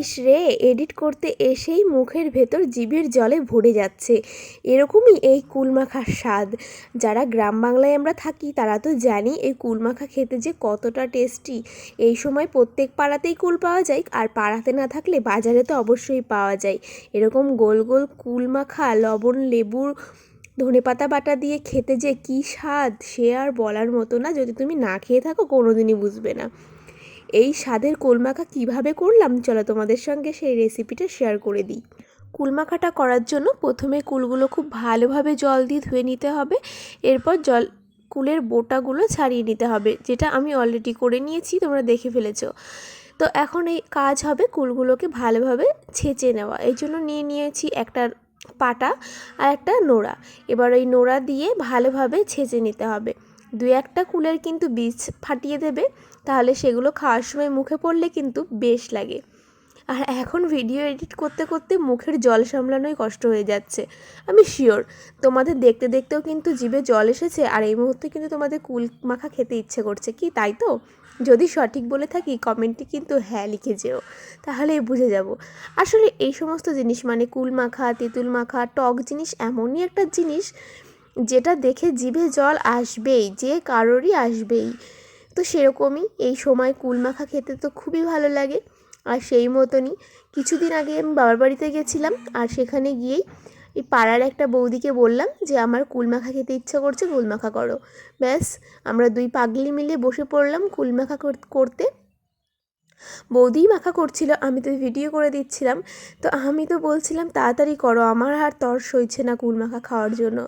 ইস রে, এডিট করতে এসেই মুখের ভেতর জিভের জলে ভরে যাচ্ছে। এরকমই এই কুলমাখার স্বাদ। যারা গ্রাম বাংলায় আমরা থাকি, তারা তো জানি এই কুলমাখা খেতে যে কতটা টেস্টি এই সময় প্রত্যেক পাড়াতেই কুল পাওয়া যায়, আর পাড়াতে না থাকলে বাজারে তো অবশ্যই পাওয়া যায়। এরকম গোল গোল কুলমাখা, লবণ, লেবুর ধনেপাতা বাটা দিয়ে খেতে যে কী স্বাদ, সে আর বলার মতো না। যদি তুমি না খেয়ে থাকো, কোনোদিনই বুঝবে না। এই স্বাদের কুলমাখা কীভাবে করলাম? চলো তোমাদের সঙ্গে সেই রেসিপিটা শেয়ার করে দিই। কুলমাখাটা করার জন্য প্রথমে কুলগুলো খুব ভালোভাবে জল দিয়ে ধুয়ে নিতে হবে। এরপর জল, কুলের বোটাগুলো ছাড়িয়ে নিতে হবে, যেটা আমি অলরেডি করে নিয়েছি, তোমরা দেখে ফেলেছো। তো এখন এই কাজ হবে কুলগুলোকে ভালোভাবে ছেঁচে নেওয়া। এই জন্য নিয়ে নিয়েছি একটা পাটা আর একটা নোড়া। এবার ওই নোড়া দিয়ে ভালোভাবে ছেঁচে নিতে হবে। দু একটা কুলের কিন্তু বীজ ফাটিয়ে দেবে। তাহলে সেগুলো খাওয়ার সময় মুখে পড়লে কিন্তু বেশ লাগে। আর এখন ভিডিও এডিট করতে করতে মুখের জল সামলানোই কষ্ট হয়ে যাচ্ছে। আমি শিওর তোমাদের দেখতে দেখতেও কিন্তু জিভে জল এসেছে আর এই মুহূর্তে কিন্তু তোমাদের কুল মাখা খেতে ইচ্ছে করছে, কি তাই তো? যদি সঠিক বলে থাকি কমেন্টে কিন্তু হ্যাঁ লিখে যেও, তাহলে বুঝে যাব। আসলে এই সমস্ত জিনিস মানে কুল মাখা, তেঁতুল মাখা, টক জিনিস এমনই একটা জিনিস যেটা দেখে জিভে জল আসবেই, যে কারোরই আসবেই। তো সেরকমই। এই সময় কুল মাখা খেতে তো খুবই ভালো লাগে। আর সেই মতনই কিছুদিন আগে আমি বাবার বাড়িতে গেছিলাম আর সেখানে গিয়েই এই পাড়ার একটা বৌদিকে বললাম যে, আমার কুলমাখা খেতে ইচ্ছা করছে কুলমাখা করো। ব্যাস, আমরা দুই পাগলি মিলে বসে পড়লাম কুলমাখা করতে। বৌদিই মাখা করছিল, আমি তো ভিডিও করে দিচ্ছিলাম। তো আমি তো বলছিলাম, তাড়াতাড়ি করো, আমার আর তর সইছে না কুল মাখা খাওয়ার জন্য।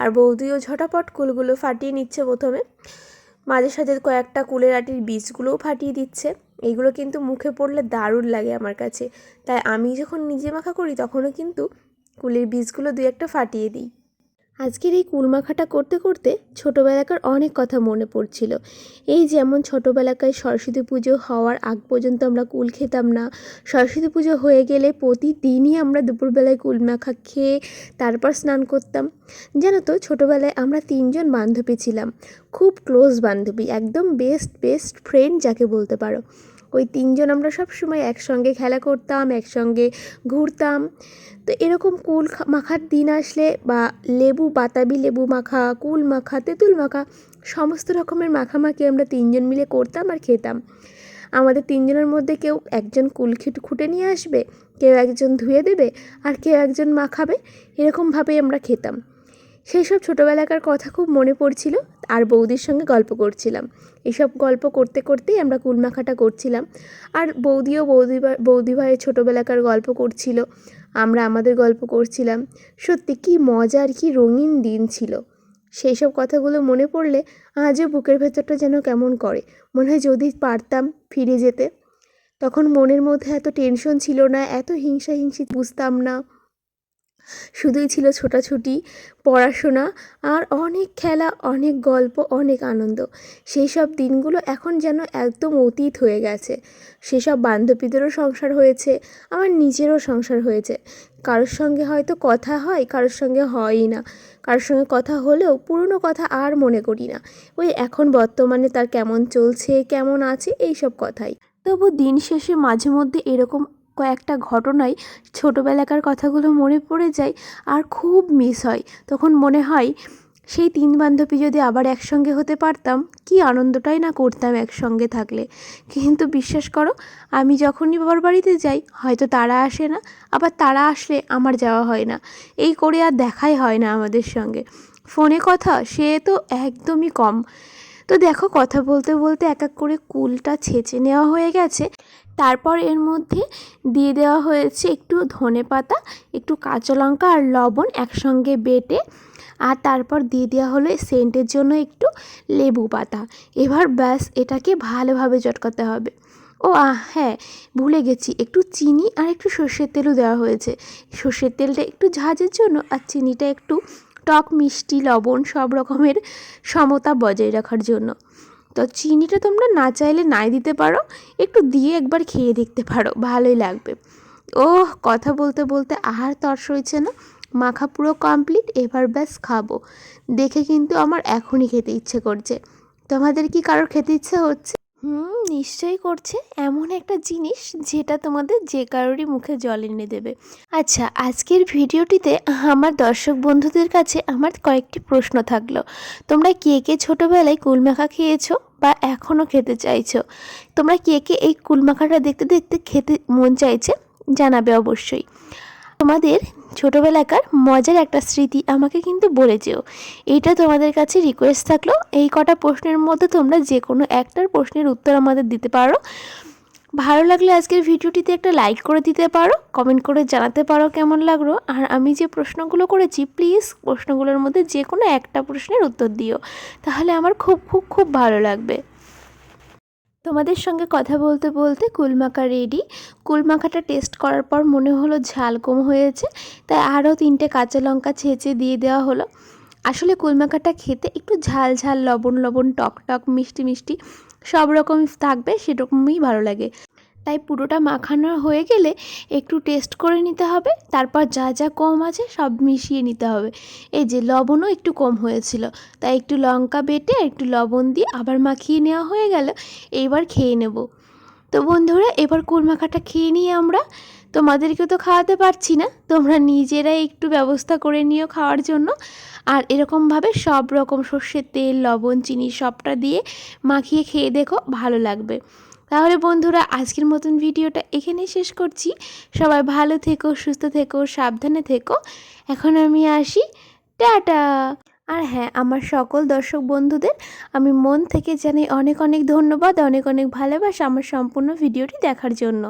আর বৌদিও ঝটাপট কুলগুলো ফাটিয়ে নিচ্ছে প্রথমে। মাঝে সাঝে কয়েকটা কুলের আটির বীজগুলোও ফাটিয়ে দিচ্ছে। এগুলো কিন্তু মুখে পড়লে দারুণ লাগে আমার কাছে। তাই আমি যখন নিজে মাখা করি, তখনও কিন্তু কুলের বীজগুলো দু একটা ফাটিয়ে দিই। আজকের এই কুলমাখাটা করতে করতে ছোটোবেলাকার অনেক কথা মনে পড়ছিল। এই যেমন ছোটোবেলাকায় সরস্বতী পুজো হওয়ার আগ পর্যন্ত আমরা কুল খেতাম না। সরস্বতী পুজো হয়ে গেলে প্রতিদিনই আমরা দুপুরবেলায় কুলমাখা খেয়ে তারপর স্নান করতাম। জানো তো, ছোটোবেলায় আমরা তিনজন বান্ধবী ছিলাম। খুব ক্লোজ বান্ধবী, একদম বেস্ট বেস্ট ফ্রেন্ড যাকে বলতে পারো। ওই তিনজন আমরা সব সময় একসঙ্গে খেলা করতাম, একসঙ্গে ঘুরতাম। তো এরকম কুল মাখার দিন আসলে বা লেবু, বাতাবি লেবু মাখা, কুল মাখা, তেঁতুল মাখা, সমস্ত রকমের মাখামাখি আমরা তিনজন মিলে করতাম আর খেতাম। আমাদের তিনজনের মধ্যে কেউ একজন কুল খুঁটে নিয়ে আসবে, কেউ একজন ধুয়ে দেবে, আর কেউ একজন মাখাবে, এরকমভাবেই আমরা খেতাম। সেই সব ছোটোবেলাকার কথা খুব মনে পড়ছিল আর বৌদির সঙ্গে গল্প করছিলাম। এসব গল্প করতে করতেই আমরা কুলমাখাটা করছিলাম। আর বৌদিও বৌদি বৌদি ভাইয়ের ছোটোবেলাকার গল্প করছিল। আমরা আমাদের গল্প করছিলাম। সত্যি কী মজার, কী রঙিন দিন ছিল। সেই সব কথাগুলো মনে পড়লে আজও বুকের ভেতরটা যেন কেমন করে। মনে হয় যদি পারতাম ফিরে যেতে। তখন মনের মধ্যে এত টেনশন ছিল না, এত হিংসা হিংসি বুঝতাম না। শুধুই ছিল ছোটাছুটি, পড়াশোনা আর অনেক খেলা, অনেক গল্প, অনেক আনন্দ। সেই সব দিনগুলো এখন যেন একদম অতীত হয়ে গেছে। সেসব বান্ধবীদেরও সংসার হয়েছে, আমার নিজেরও সংসার হয়েছে। কারোর সঙ্গে হয়তো কথা হয়, কারোর সঙ্গে হয়ই না। কারোর সঙ্গে কথা হলেও পুরনো কথা আর মনে করি না। ওই এখন বর্তমানে তার কেমন চলছে, কেমন আছে এই সব কথাই। তবু দিন শেষে মাঝে মধ্যে এরকম কয়েকটা ঘটনায় ছোটোবেলাকার কথাগুলো মনে পড়ে যায় আর খুব মিস হয়। তখন মনে হয়, সেই তিন বান্ধবী যদি আবার একসঙ্গে হতে পারতাম, কি আনন্দটাই না করতাম একসঙ্গে থাকলে। কিন্তু বিশ্বাস করো, আমি যখনই বাবার বাড়িতে যাই, হয়তো তারা আসে না, আবার তারা আসলে আমার যাওয়া হয় না। এই করে আর দেখাই হয় না আমাদের সঙ্গে। ফোনে কথা, সে তো একদমই কম। তো দেখো, কথা বলতে বলতে এক এক করে কুলটা ছেঁচে নেওয়া হয়ে গেছে। তারপর এর মধ্যে দিয়ে দেওয়া হয়েছে একটু ধনে পাতা, একটু কাঁচা লঙ্কা আর লবণ একসঙ্গে বেটে। আর তারপর দিয়ে দেওয়া হলো সেন্টের জন্য একটু লেবু পাতা। এবার ব্যাস, এটাকে ভালোভাবে চটকাতে হবে। ও হ্যাঁ ভুলে গেছি, একটু চিনি আর একটু সর্ষের তেলও দেওয়া হয়েছে। সর্ষের তেলটা একটু ঝাঁঝের জন্য আর চিনিটা একটু টক মিষ্টি লবণ সব রকমের সমতা বজায় রাখার জন্য। তো চিনিটা তোমরা না চাইলে নাই দিতে পারো। একটু দিয়ে একবার খেয়ে দেখতে পারো, ভালোই লাগবে। ও কথা বলতে বলতে আহার তর সইছে না। মাখা পুরো কমপ্লিট এবার ব্যাস খাব। দেখে কিন্তু আমার এখনই খেতে ইচ্ছে করছে। তোমাদের কি কারোর খেতে ইচ্ছে হচ্ছে? হুম, নিশ্চয়ই করছে। এমন একটা জিনিস যেটা তোমাদের যে কারোরই মুখে জল এনে দেবে। আচ্ছা আজকের ভিডিওটিতে আমার দর্শক বন্ধুদের কাছে আমার কয়েকটি প্রশ্ন থাকল। তোমরা কে কে ছোটোবেলায় কুলমাখা খেয়েছো বা এখনও খেতে চাইছো? তোমরা কে কে এই কুলমাখাটা দেখতে দেখতে খেতে মন চাইছে? জানাবে অবশ্যই। তোমাদের ছোটোবেলাকার মজার একটা স্মৃতি আমাকে কিন্তু বলে যেও এইটা তোমাদের কাছে রিকোয়েস্ট থাকল, এই কটা প্রশ্নের মধ্যে তোমরা যে কোনো একটার প্রশ্নের উত্তর আমাদের দিতে পারো। ভালো লাগলে আজকের ভিডিওটিতে একটা লাইক করে দিতে পারো কমেন্ট করে জানাতে পারো কেমন লাগল। আর আমি যে প্রশ্নগুলো করেছি প্লিজ প্রশ্নগুলোর মধ্যে যে কোনো একটা প্রশ্নের উত্তর দিও। তাহলে আমার খুব খুব খুব ভালো লাগবে। তোমাদের সঙ্গে কথা বলতে বলতে কুলমাখা রেডি কুলমাখাটা টেস্ট করার পর মনে হলো ঝাল কম হয়েছে, তাই আরও তিনটে কাঁচা লঙ্কা ছেঁচে দিয়ে দেওয়া হলো। আসলে কুলমাখাটা খেতে একটু ঝাল ঝাল, লবণ লবণ, টক টক, মিষ্টি মিষ্টি, সব রকম থাকবে, সেরকমই ভালো লাগে। তাই পুরোটা মাখানো হয়ে গেলে একটু টেস্ট করে নিতে হবে। তারপর যা যা কম আছে সব মিশিয়ে নিতে হবে। এই যে লবণও একটু কম হয়েছিল, তাই একটু লঙ্কা বেটে একটু লবণ দিয়ে আবার মাখিয়ে নেওয়া হয়ে গেল। এইবার খেয়ে নেব। তো বন্ধুরা, এবার কুলমাখাটা খেয়ে নিই আমরা। তোমাদেরকে তো খাওয়াতে পারছি না, তোমরা নিজেরাই একটু ব্যবস্থা করে নিও খাওয়ার জন্য। আর এরকমভাবে সব রকম সর্ষের তেল, লবণ, চিনি সবটা দিয়ে মাখিয়ে খেয়ে দেখো, ভালো লাগবে। তাহলে বন্ধুরা, আজকের মতন ভিডিওটা এখানেই শেষ করছি। সবাই ভালো থেকো, সুস্থ থেকো, সাবধানে থেকো। এখন আমি আসি। টাটা! আর হ্যাঁ আমার সকল দর্শক বন্ধুদের আমি মন থেকে জানাই অনেক অনেক ধন্যবাদ, অনেক অনেক ভালোবাসা আমার সম্পূর্ণ ভিডিওটি দেখার জন্য।